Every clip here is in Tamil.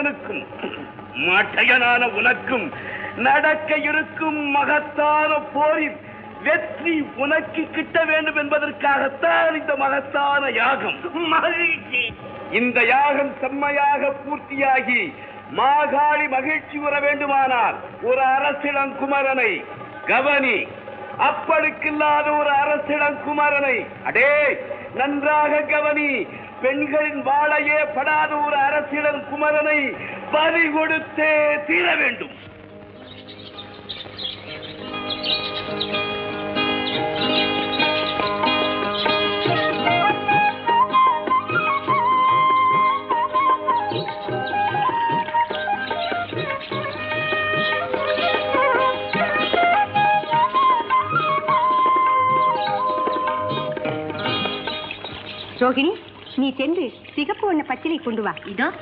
பல்லவனுக்கும் மட்டையனான உனக்கும் நடக்க இருக்கும் மகத்தான போரில் வெற்றி உனக்கு கிட்ட வேண்டும் என்பதற்காகத்தான் இந்த மகத்தான யாகம். மகிழ்ச்சி. இந்த யாகம் செம்மையாக பூர்த்தியாகி மாகாளி மகிழ்ச்சி உற வேண்டுமானால் ஒரு அரசிளங்குமரனை கவனி. அப்பழுக்கில்லாத ஒரு அரசிளங்குமரனை அடே நன்றாக கவனி. பெண்களின் வாழையே படாத ஒரு அரசியலன் குமரனை பலி கொடுத்தே தீர வேண்டும். ரோகிணி நீ சென்று சிகப்பு வண்ண பச்சிலை கொண்டு வா. இதோ.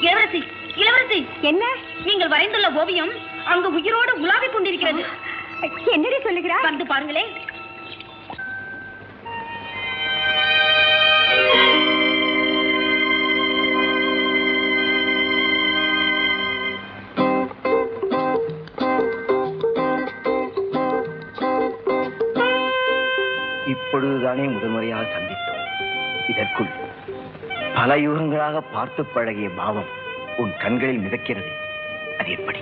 இளவரசி இளவரசி. என்ன? நீங்கள் வரைந்துள்ள ஓவியம் அங்கு உயிரோடு உலாவிக் கொண்டிருக்கிறது. என்னடி சொல்லுகிறாய்? வந்து பாருங்களே இப்பொழுதுதானே முதன்முறையாக சந்தித்தோம். இதற்குள் பல யுகங்களாக பார்த்து பழகிய பாவம் உன் கண்களில் மிதக்கிறது. அது எப்படி?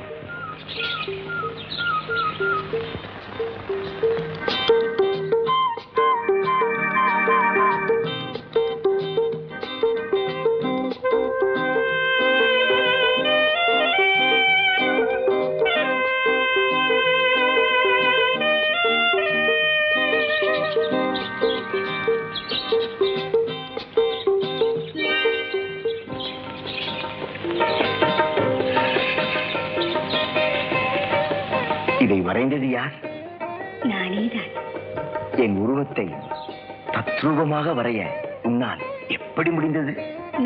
தத்ரூபமாக வரைய உன்னால் எப்படி முடிந்தது?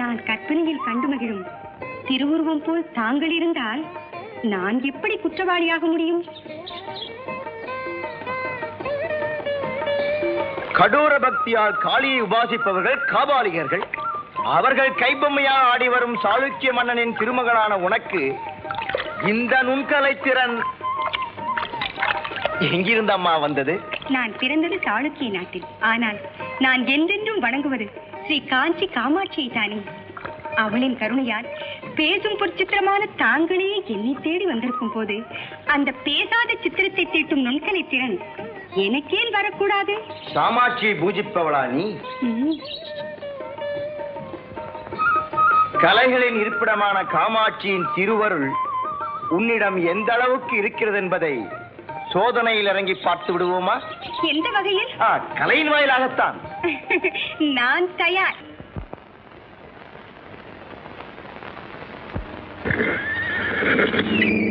நான் கற்பனையில் கண்டு மகிழும். திருவுருவம் போல் தாங்கள் இருந்தால் நான் எப்படி குற்றவாளியாக முடியும்? கடோர பக்தியால் காளியை உபாசிப்பவர்கள் காபாலிகர்கள். அவர்கள் கைபொம்மையாக ஆடி வரும் சாளுக்கிய மன்னனின் திருமகனான உனக்கு இந்த நுண்கலை திறன் எங்கிருந்தம்மா வந்தது? நான் பிறந்தது சாளுக்கிய நாட்டில். ஆனால் நான் என்றென்றும் வணங்குவது ஸ்ரீ காஞ்சி காமாட்சியை தானே. அவளின் கருணையால் பேசும் பொற்சித்திரமான தாங்களே என்னை தேடி வந்திருக்கும் போது அந்த பேசாத சித்திரத்தை தீட்டும் நுண்கலை திறன் எனக்கேன் வரக்கூடாது? காமாட்சியை பூஜிப்பவளா நீ? கலைகளின் இருப்பிடமான காமாட்சியின் திருவருள் உன்னிடம் எந்த அளவுக்கு இருக்கிறது என்பதை சோதனையில் இறங்கி பார்த்து விடுவோமா? எந்த வகையில்? கலையின் வாயிலாகத்தான். நான் தயார். யாரே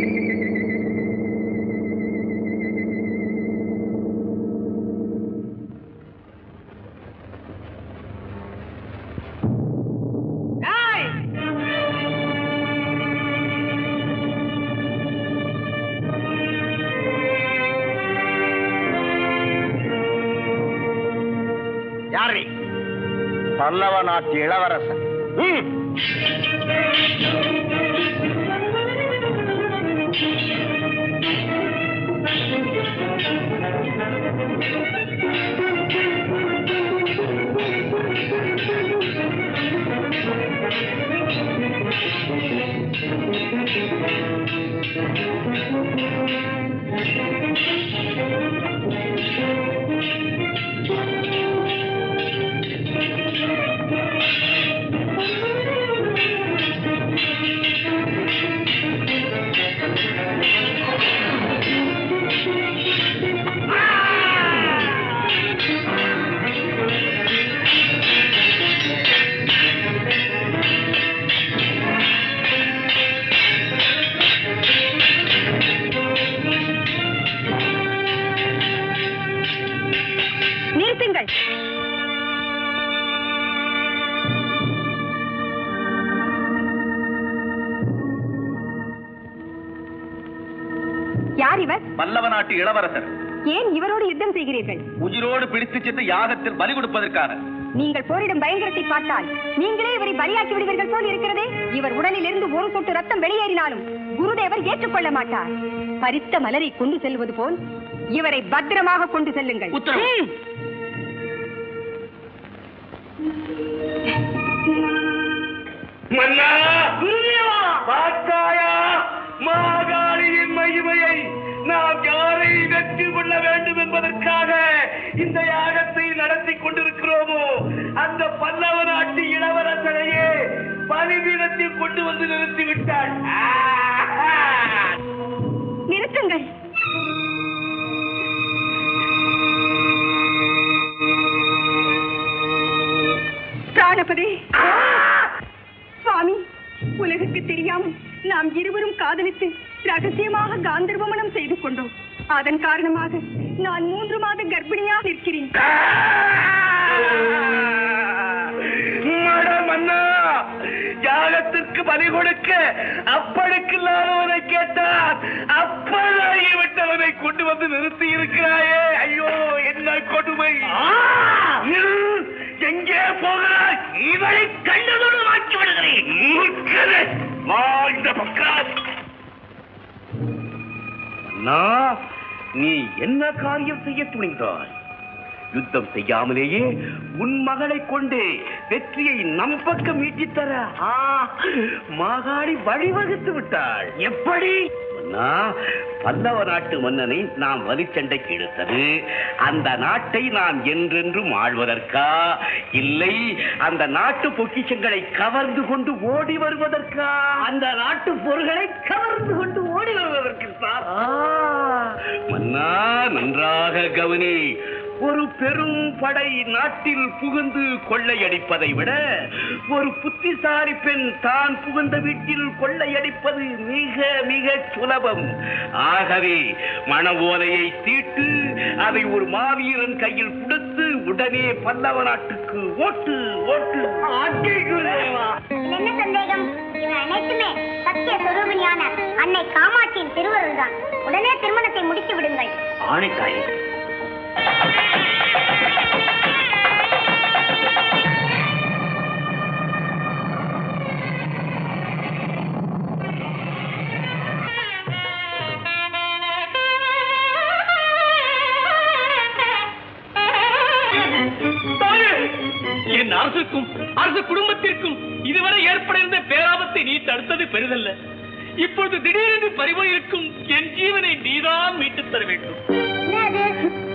நாட்டு இளவரசன். நாட்டு இளவரசர். ஏன் இவரோடு யுத்தம் செய்கிறீர்கள்? உயிரோடு பிடித்து சென்று யாகத்தில் பலி கொடுப்பதற்காக. நீங்கள் போரிடும் பயங்கரத்தை பார்த்தால் நீங்களே இவரை பலியாக்கி விடுவீர்கள் போல் இருக்கிறதே. இவர் உடலில் இருந்து ஒரு சொட்டு ரத்தம் வெளியேறினாலும் குருதேவர் ஏற்றுக்கொள்ள மாட்டார். பறித்த மலரை கொண்டு செல்வது போல் இவரை பத்திரமாக கொண்டு செல்லுங்கள். உத்தரவு. அந்த பல்லவ இளவரசரையே கொண்டு வந்து நிறுத்திவிட்டாள் நிறுத்துங்கள். பிராணபதி சுவாமி உலகுக்கு தெரியாமல் நாம் இருவரும் காதலித்து ரகசியமாக காந்தர்வமனம் செய்து கொண்டோம். அதன் காரணமாக நான் மூன்று மாத கர்ப்பிணியாக இருக்கிறேன் யாகத்திற்கு பலி கொடுக்க அப்பனுக்கு இல்லாதவனை கேட்டார் அப்பனாகி விட்டவனை கொண்டு வந்து நிறுத்தி இருக்கிறாயே. ஐயோ என்ன கொடுமை. எங்கே போகிறாய்? இவனை கண்டதோடு மாற்றி விடுகிறேன். பக்கம் நீ என்ன காரியம் செய்ய துணிந்தாய்? யுத்தம் செய்யாமலேயே உன் மகளை கொண்டு வெற்றியை நம் பக்கம் ஈட்டித் தர ஆ, மாகாளி வழிவகுத்து விட்டாள். எப்படி? பல்லவ நாட்டு மன்னனை நாம் வலிச்சண்டைக்கு இழுத்தது அந்த நாட்டை நாம் என்றென்றும் ஆழ்வதற்கா இல்லை அந்த நாட்டு பொக்கிஷங்களை கவர்ந்து கொண்டு ஓடி வருவதற்கா? அந்த நாட்டு பொருள்களை கவர்ந்து கொண்டு ஓடி வருவதற்கு மன்னா நன்றாக கவனி. ஒரு பெரும் படை நாட்டில் புகுந்து கொள்ளையடிப்பதை விட ஒரு புத்திசாலி பெண் தான் புகுந்த வீட்டில் கொள்ளையடிப்பது மிக மிக சுலபம். ஆகவே மண ஓலையை தீட்டு அதை ஒரு மாவீரன் கையில் கொடுத்து உடனே பல்லவ நாட்டுக்கு ஓட்டு ஓட்டு. என்ன சந்தேகம்? இவை அனைத்துமே சத்திய சுரூபிணியான அன்னை காமாட்சியின் திருவருள் தான் உடனே திருமணத்தை முடித்து விடுங்கள். ஆணைக்காய் என் அரசுக்கும் அரசு குடும்பத்திற்கும் இதுவரை ஏற்பட இருந்த பேராபத்தை நீ தடுத்தது பெரிதல்ல. இப்பொழுது திடீரென்று பறிபோயிருக்கும் என் ஜீவனை நீதான் மீட்டுத் தர வேண்டும்.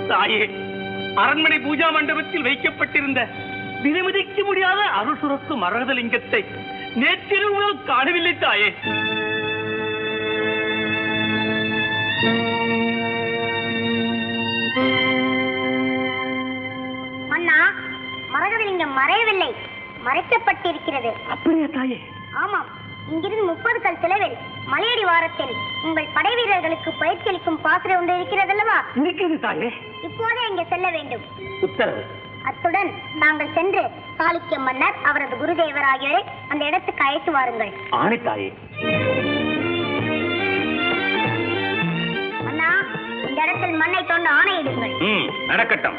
தாயே அரண்மனை பூஜா மண்டபத்தில் வைக்கப்பட்டிருந்த விதிமதிக்க முடியாத அருள் சுரக்கும் மரகதலிங்கத்தை நேற்றிரவு முதல் காணவில்லை தாயே. அண்ணா மரகதலிங்கம் மறையவில்லை மறைக்கப்பட்டிருக்கிறது. அப்படியா தாயே? ஆமாம் இங்கிருந்து முப்பது கல் தொலைவில் மலையடி வாரத்தில் உங்கள் படை வீரர்களுக்கு பயிற்சி அளிக்கும் பாத்திரம் ஒன்று இருக்கிறதல்லவா? இருக்கிறது தாயே. இப்போதே இங்கே செல்ல வேண்டும். உத்தரவு. அத்துடன் நாங்கள் சென்று சாளுக்கிய மன்னர் அவரது குருதேவர் ஆகியோரை அந்த இடத்துக்கு அழைத்து வாருங்கள். ஆணை தாயே. அண்ணா இந்த இடத்தில் மண்ணை தோண்ட ஆணையிடுங்கள் நடக்கட்டும்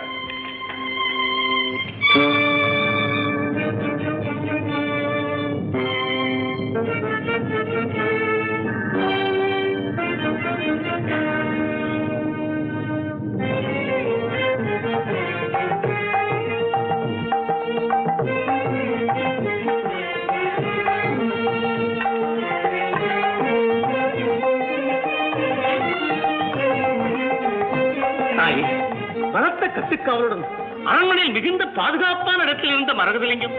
கட்டுக்காவலுடன் அரண்மனையில் மிகுந்த பாதுகாப்பான இடத்தில் இருந்த மரகதலிங்கம்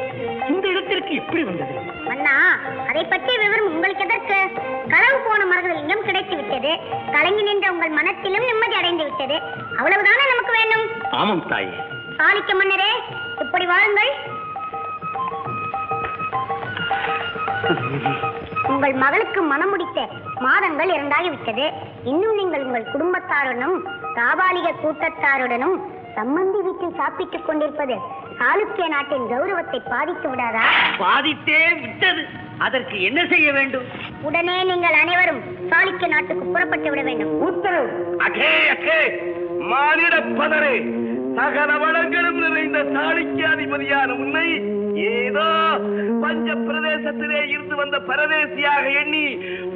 இந்த இடத்திற்கு எப்படி வந்தது. அண்ணா அதை பற்றிய விவரம் உங்களுக்கு எதற்கு? களவு போன மரகதலிங்கம் கிடைத்து விட்டது. கலங்கி நின்ற உங்கள் மனத்திலும் நிம்மதி அடைந்து விட்டது. அவ்வளவுதானே நமக்கு வேண்டும்? ஆமாம் தாயே. சாளுக்கிய மன்னரே இப்படி வாருங்கள். உங்கள் மகளுக்கு மனம் முடித்த மாதங்கள் இரண்டாகிவிட்டது. இன்னும் நீங்கள் உங்கள் குடும்பத்தாருடனும் காபாலிக கூட்டத்தாருடனும் சம்பந்தி வீட்டில் சாப்பிட்டுக் கொண்டிருப்பது சாளுக்கிய நாட்டின் கௌரவத்தை பாதித்து விடாதா? பாதித்தே விட்டது. அதற்கு என்ன செய்ய வேண்டும்? உடனே நீங்கள் அனைவரும் சாளுக்கிய நாட்டுக்கு புறப்பட்டு விட வேண்டும். உத்தரவு. அகே அகே. மானிட பதரே சகல வளங்களும் நிறைந்த சாளுக்கியாதிபதியான உன்னை ஏதோ பஞ்ச பிரதேசத்திலே இருந்து வந்த பரதேசியாக எண்ணி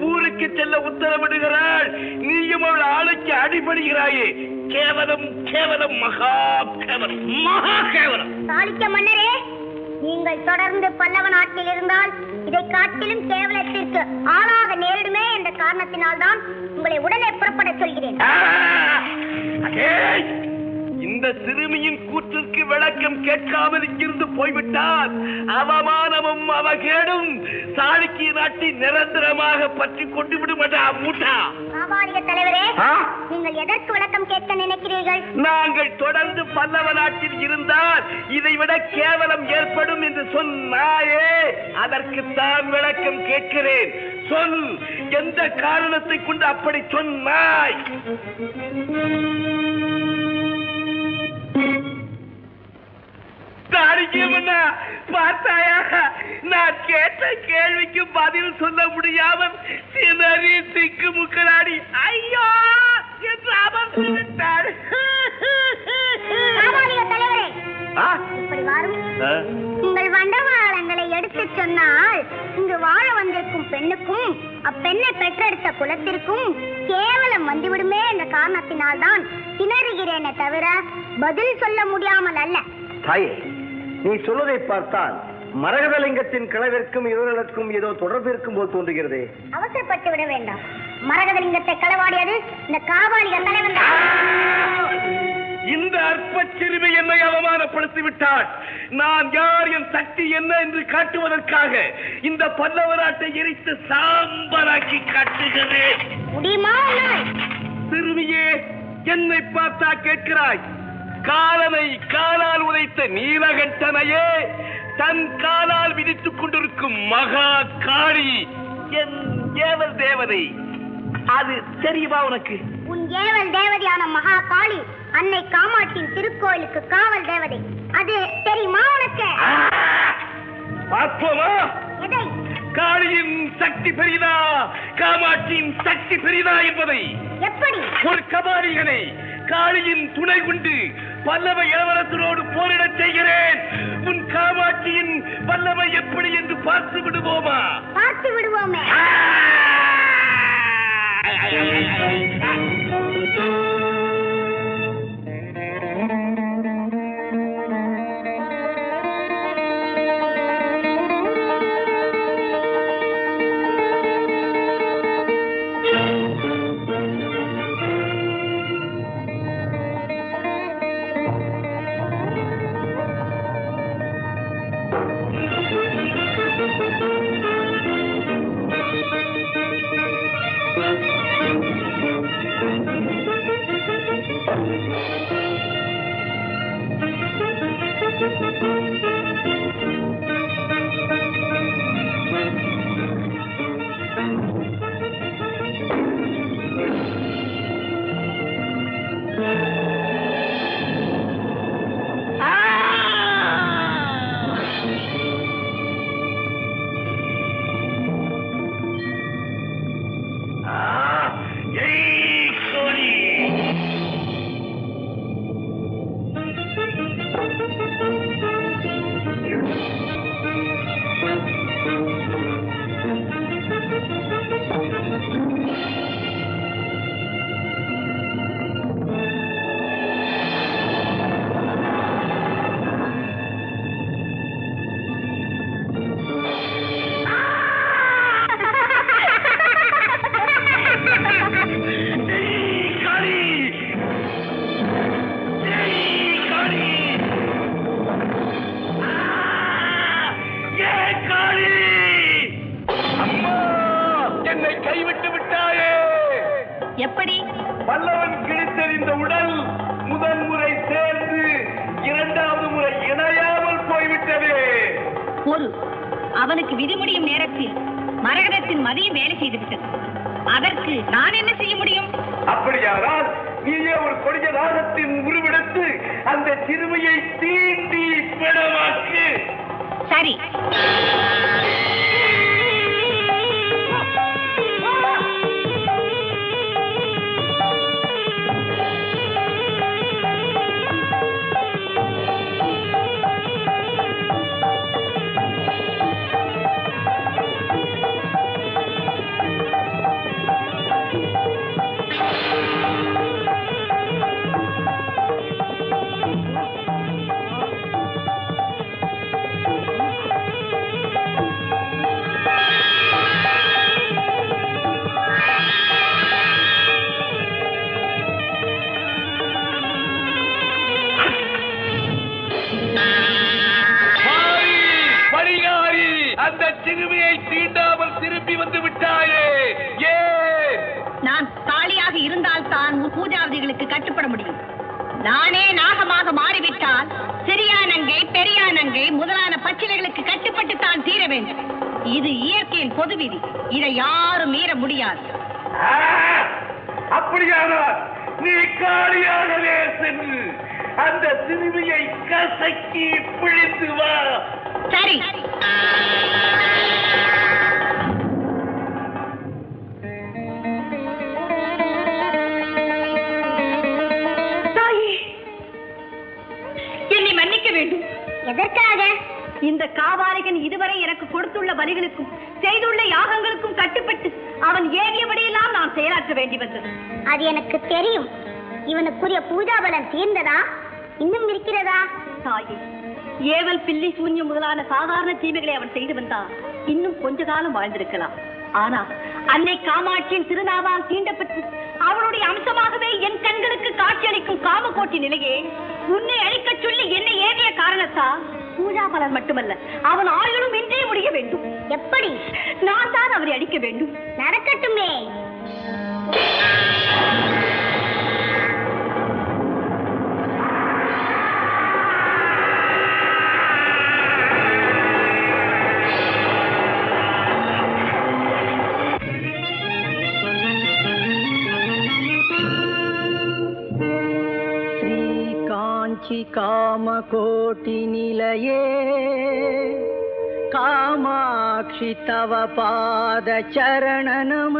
ஊருக்கு செல்ல உத்தரவிடுகிறாள். நீயும் அவள் ஆளுக்கு அடிபடுகிறாயே. கேவலம் கேவலம் மகா கேவலம் மகா கேவலம். சாளுக்கிய மன்னரே நீங்கள் தொடர்ந்து பல்லவ நாட்டில் இருந்தால் இதை காட்டிலும் கேவலத்திற்கு ஆளாக நேரிடுமே என்ற காரணத்தினால்தான் உங்களை உடனே புறப்பட சொல்கிறேன்! இந்த சிறுமியின் கூற்றிற்கு விளக்கம் கேட்காமல் இங்கிருந்து போய்விட்டால் அவமானமும் அவகேடும் சாளுக்கிய நாட்டை நிரந்தரமாக பற்றி கொண்டு விடுமடா மூட்டா. தலைவரே? நீங்கள் எதற்கு விளக்கம் கேட்க நினைக்கிறீர்கள்? நாங்கள் தொடர்ந்து பல்லவ நாட்டில் இருந்தால் இதைவிட கேவலம் ஏற்படும் என்று சொன்னாயே. அதற்குத்தான் விளக்கம் கேட்கிறேன். சொல் எந்த காரணத்தை கொண்டு அப்படி சொன்னாய்? தாரிக்கியமண்ணா பார்த்தாயா? நான் கேட்ட கேள்விக்கு பதில் சொல்ல முடியாமல் சிதறி திக்கு முக்கலாடி ஐயோ! என்று அமர்ந்து? உங்கள் வண்டவாளங்களை எடுத்துச் சொன்னால் இங்கு வாழ வந்திருக்கும் பெண்ணுக்கும் அப்பெண்ணை பெற்றெடுத்த குலத்திற்கும் கேவலம் வந்துவிடுமே என்ற காரணத்தினால்தான் திணறுகிறேனே தவிர பதில் சொல்ல முடியாமல் அல்ல. தாயே நீ சொல்வதை பார்த்தால் மரகதலிங்கத்தின் கிழவிற்கும் இவர்களுக்கும் ஏதோ தொடர்பு இருக்கும் போல் தோன்றுகிறதே. அவசரப்பட்டு விட வேண்டாம். மரகதலிங்கத்தை களவாடியது இந்த காபாலிக தலைவன் இந்த அற்ப சிறுமி என்னை அவமானப்படுத்தி விட்டாள் நான் யார் என் சக்தி என்ன என்று காட்டுவதற்காக இந்த பல்லவ நாட்டை எரித்து சாம்பலாக்கி காட்டுகிறேன். முடியுமா? சிறுமியே என்னை பார்த்தா கேட்கிறாய். காலனை காலால் உதைத்த நீலகண்டனையே தன் காலால் விதித்துக் கொண்டிருக்கும் மகா காளி. என் ஏவல் தேவதை அது தெரியுமா உனக்கு? உன் ஏவல் தேவதையான மகா காளி அன்னை காமாட்சியின் திருக்கோயிலுக்கு காவல் தேவதை. அது தெரியுமா உனக்கு? பார்ப்போமா? காளியின் சக்தி பெரிதா காமாட்சியின் சக்தி பெரிதா என்பதை. எப்படி? ஒரு கபாலிகளை காளியின் துணை கொண்டு பல்லவ இளவரசரோடு போரிடச் செய்கிறேன். உன் காமாட்சியின் வல்லமை எப்படி என்று பார்த்து விடுவோமா? பார்த்து விடுவோமே. கொடிய ராகத்தின் உருவெடுத்து அந்த சிறுமியை தீண்டி பெறவாக்கு சரி. வேண்டும். இது இயற்கையின் பொது விதி இதை யாரும் மீற முடியாது. அப்படியானால் நீ காலியாகவே சென்று அந்த சிறுமியை கசக்கி பிழிந்து வா. சரி. தாயே என்னை மன்னிக்க வேண்டும். எதற்காக? இந்த காவாலிகன் இதுவரை எனக்கு கொடுத்துள்ள பலிகளுக்கும் செய்துள்ள யாகங்களுக்கும் கட்டுப்பட்டு அவன் ஏவியபடியெல்லாம் நான் செயலாற்ற வேண்டி வந்தது. அது எனக்கு தெரியும். இவனுக்குரிய பூஜா பலன் தீர்ந்ததா? இன்னும் இருக்கிறதா? தாயே ஏவல் பில்லி சூன்யம் முதலான சாதாரண தீமைகளை அவன் செய்து வந்தான். இன்னும் கொஞ்ச காலம் வாழ்ந்திருக்கலாம். ஆனா அன்னை காமாட்சியின் திருநாவால் தீண்டப்பட்டு அவளுடைய அம்சமாகவே என் கண்களுக்கு காட்சியளிக்கும் காமகோட்டி நிலையே உன்னை அழிக்கச் சொல்லி என்னை ஏவிய காரணத்தா? பூஜா பலன் மட்டுமல்ல அவன் ஆயுளும் இன்றே முடிய வேண்டும். எப்படி? நான் தான் அவரை அடிக்க வேண்டும். நடக்கட்டுமே. कामकोटिनिलये कामाक्षि तव पादचरणनम